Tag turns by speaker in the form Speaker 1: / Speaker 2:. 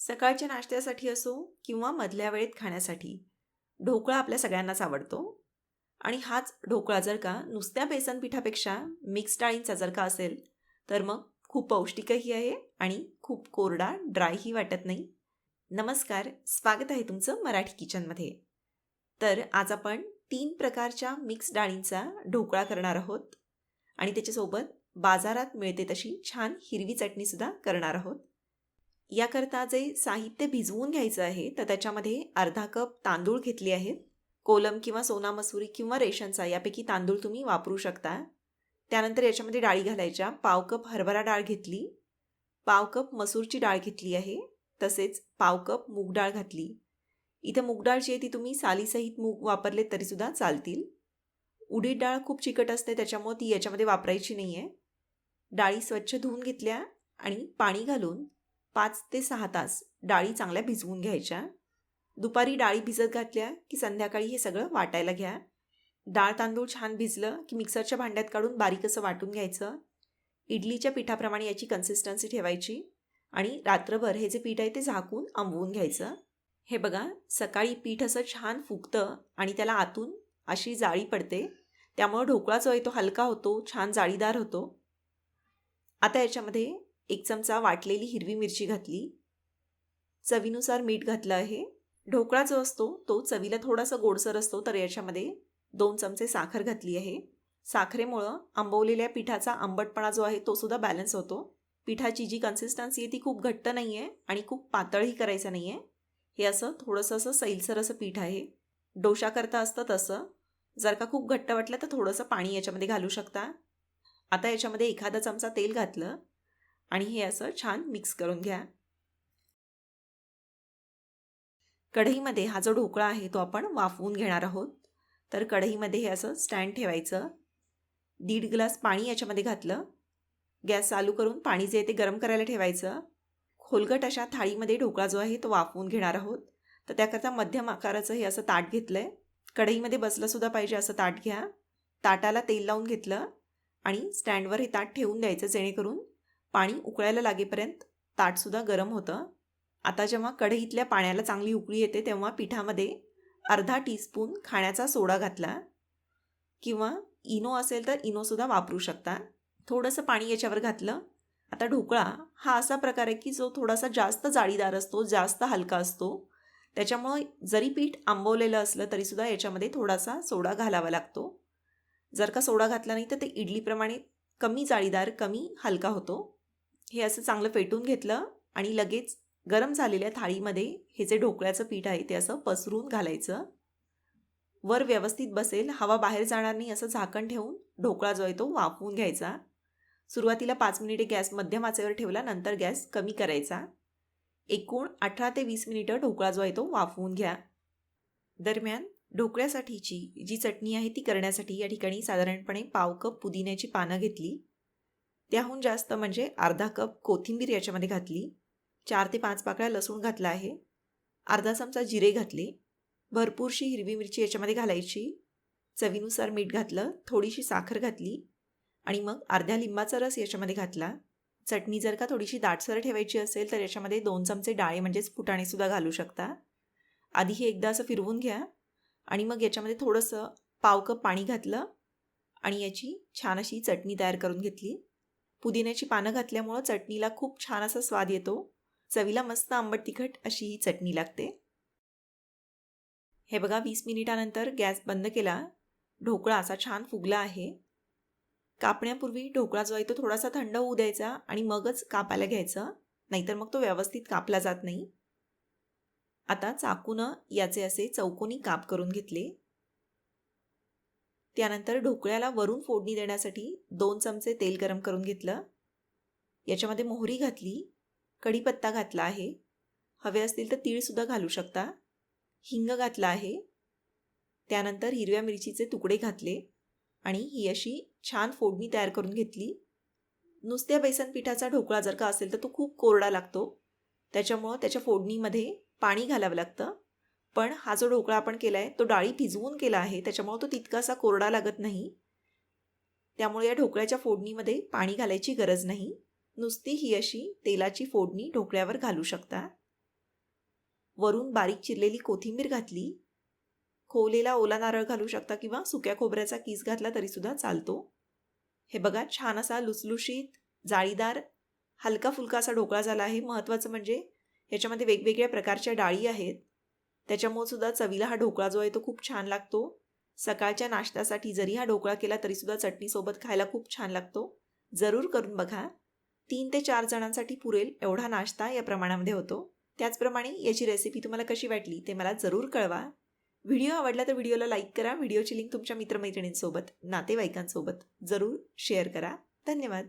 Speaker 1: सकाळच्या नाश्त्यासाठी असो किंवा मधल्या वेळेत खाण्यासाठी. ढोकळा आपल्या सगळ्यांनाच आवडतो. आणि हाच ढोकळा जर का नुसत्या बेसन पिठापेक्षा मिक्स डाळींचा जर का असेल तर मग खूप पौष्टिकही आहे आणि खूप कोरडा ड्रायही वाटत नाही. नमस्कार स्वागत आहे तुमचं मराठी किचनमध्ये. तर आज आपण तीन प्रकारच्या मिक्स डाळींचा ढोकळा करणार आहोत. आणि त्याच्यासोबत बाजारात मिळते तशी छान हिरवी चटणीसुद्धा करणार आहोत. याकरता जे साहित्य भिजवून घ्यायचं आहे तर त्याच्यामध्ये अर्धा कप तांदूळ घेतले आहेत कोलम किंवा सोना मसुरी किंवा रेशनचा यापैकी तांदूळ तुम्ही वापरू शकता. त्यानंतर याच्यामध्ये डाळी घालायच्या. पाव कप हरभरा डाळ घेतली. पाव कप मसूरची डाळ घेतली आहे. तसेच पाव कप मूग डाळ घातली. इथं मूग डाळ जी आहे ती तुम्ही सालीसहित मूग वापरले तरीसुद्धा चालतील. उडीद डाळ खूप चिकट असते त्याच्यामुळे ती याच्यामध्ये वापरायची नाही आहे डाळी स्वच्छ धुवून घेतल्या आणि पाणी घालून पाच ते सहा तास डाळी चांगल्या भिजवून घ्यायच्या. दुपारी डाळी भिजत घातल्या की संध्याकाळी हे सगळं वाटायला घ्या. डाळ तांदूळ छान भिजलं की मिक्सरच्या भांड्यात काढून बारीक असं वाटून घ्यायचं. इडलीच्या पिठाप्रमाणे याची कन्सिस्टन्सी ठेवायची आणि रात्रभर हे जे पीठ आहे ते झाकून आंबवून घ्यायचं. हे बघा सकाळी पीठ असं छान फुगतं आणि त्याला आतून अशी जाळी पडते. त्यामुळं ढोकळा जो आहे तो हलका होतो छान जाळीदार होतो. आता याच्यामध्ये एक चमचा वाटलेली हिरवी मिरची घातली. चवीनुसार मीठ घातलं आहे. ढोकळा जो असतो तो चवीला थोडासा गोडसर असतो तर याच्यामध्ये दोन चमचे साखर घातली आहे. साखरेमुळं आंबवलेल्या पिठाचा आंबटपणा जो आहे तो सुद्धा बॅलन्स होतो. पिठाची जी कन्सिस्टन्सी आहे ती खूप घट्ट नाही आहे आणि खूप पातळही करायचं नाही आहे हे असं थोडंसं असं सैलसर असं पीठ आहे. डोशा करता असतं तसं. जर का खूप घट्ट वाटलं तर थोडंसं पाणी याच्यामध्ये घालू शकता. आता याच्यामध्ये एखादा चमचा तेल घातलं. आणि हे असं छान मिक्स करून घ्या. कढईमध्ये हा जो ढोकळा आहे तो आपण वाफवून घेणार आहोत. तर कढईमध्ये हे असं स्टँड ठेवायचं. दीड ग्लास पाणी याच्यामध्ये घातलं. गॅस चालू करून पाणी जे आहे ते गरम करायला ठेवायचं. खोलगट अशा थाळीमध्ये ढोकळा जो आहे तो वाफवून घेणार आहोत. तर त्याकरता मध्यम आकाराचं हे असं ताट घेतलं आहे कढईमध्ये बसलंसुद्धा पाहिजे असं ताट घ्या. ताटाला तेल लावून घेतलं आणि स्टँडवर हे ताट ठेवून द्यायचं जेणेकरून पाणी उकळायला लागेपर्यंत ताटसुद्धा गरम होतं. आता जेव्हा कढईतल्या पाण्याला चांगली उकळी येते तेव्हा पिठामध्ये अर्धा टीस्पून खाण्याचा सोडा घातला. किंवा इनो असेल तर इनोसुद्धा वापरू शकता. थोडंसं पाणी याच्यावर घातलं. आता ढोकळा हा असा प्रकार आहे की जो थोडासा जास्त जाळीदार असतो जास्त हलका असतो. त्याच्यामुळं जरी पीठ आंबवलेलं असलं तरीसुद्धा याच्यामध्ये थोडासा सोडा घालावा लागतो. जर का सोडा घातला नाही तर ते इडलीप्रमाणे कमी जाळीदार कमी हलका होतो. हे असं चांगलं फेटून घेतलं आणि लगेच गरम झालेल्या थाळीमध्ये हे जे ढोकळ्याचं पीठ आहे ते असं पसरून घालायचं. वर व्यवस्थित बसेल हवा बाहेर जाणार नाही असं झाकण ठेवून ढोकळा जो आहे तो वाफवून घ्यायचा. सुरुवातीला पाच मिनिटे गॅस मध्यम आचेवर ठेवला नंतर गॅस कमी करायचा. एकूण अठरा ते वीस मिनिटं ढोकळा जो आहे तो वाफवून घ्या. दरम्यान ढोकळ्यासाठीची जी चटणी आहे ती करण्यासाठी या ठिकाणी साधारणपणे पाव कप पुदिन्याची पानं घेतली. त्याहून जास्त म्हणजे अर्धा कप कोथिंबीर याच्यामध्ये घातली. चार ते पाच पाकळ्या लसूण घातला आहे. अर्धा चमचा जिरे घातले. भरपूरशी हिरवी मिरची याच्यामध्ये घालायची. चवीनुसार मीठ घातलं. थोडीशी साखर घातली. आणि मग अर्ध्या लिंबाचा रस याच्यामध्ये घातला. चटणी जर का थोडीशी दाटसर ठेवायची असेल तर याच्यामध्ये दोन चमचे डाळे म्हणजेच फुटाणेसुद्धा घालू शकता. आधी हे एकदा असं फिरवून घ्या. आणि मग याच्यामध्ये थोडंसं पाव कप पाणी घातलं. आणि याची छान अशी चटणी तयार करून घेतली. पुदिन्याची पानं घातल्यामुळं चटणीला खूप छान असा स्वाद येतो. चवीला मस्त आंबट तिखट अशी ही चटणी लागते. हे बघा वीस मिनिटानंतर गॅस बंद केला. ढोकळा असा छान फुगला आहे. कापण्यापूर्वी ढोकळा जो आहे तो थोडासा थंड होऊ द्यायचा आणि मगच कापायला घ्यायचं. नाहीतर मग तो व्यवस्थित कापला जात नाही. आता चाकूनं याचे असे चौकोनी काप करून घेतले. त्यानंतर ढोकळ्याला वरून फोडणी देण्यासाठी दोन चमचे तेल गरम करून घेतलं. याच्यामध्ये मोहरी घातली कढीपत्ता घातला आहे. हवे असतील तर तीळसुद्धा घालू शकता. हिंग घातला आहे. त्यानंतर हिरव्या मिरचीचे तुकडे घातले आणि ही अशी छान फोडणी तयार करून घेतली. नुसत्या बेसन पिठाचा ढोकळा जर का असेल तर तो खूप कोरडा लागतो. त्याच्यामुळं त्याच्या फोडणीमध्ये पाणी घालावं लागतं. पण हा जो ढोकळा आपण केला आहे तो डाळी भिजवून केला आहे त्याच्यामुळं तो तितकासा कोरडा लागत नाही. त्यामुळे या ढोकळ्याच्या फोडणीमध्ये पाणी घालायची गरज नाही. नुसती ही अशी तेलाची फोडणी ढोकळ्यावर घालू शकता. वरून बारीक चिरलेली कोथिंबीर घातली. खोवलेला ओला नारळ घालू शकता किंवा सुक्या खोबऱ्याचा किस घातला तरीसुद्धा चालतो. हे बघा छान असा लुसलुशीत जाळीदार हलका फुलका असा ढोकळा झाला आहे. महत्त्वाचं म्हणजे ह्याच्यामध्ये वेगवेगळ्या प्रकारच्या डाळी आहेत. त्याच्यामुळे सुद्धा चवीला हा ढोकळा जो आहे तो खूप छान लागतो. सकाळच्या नाश्त्यासाठी जरी हा ढोकळा केला तरीसुद्धा चटणीसोबत खायला खूप छान लागतो. जरूर करून बघा. तीन ते चार जणांसाठी पुरेल एवढा नाश्ता या प्रमाणामध्ये होतो. त्याचप्रमाणे याची रेसिपी तुम्हाला कशी वाटली ते मला जरूर कळवा. व्हिडिओ आवडला तर व्हिडिओला लाईक करा. व्हिडिओची लिंक तुमच्या मित्रमैत्रिणींसोबत नातेवाईकांसोबत जरूर शेअर करा. धन्यवाद.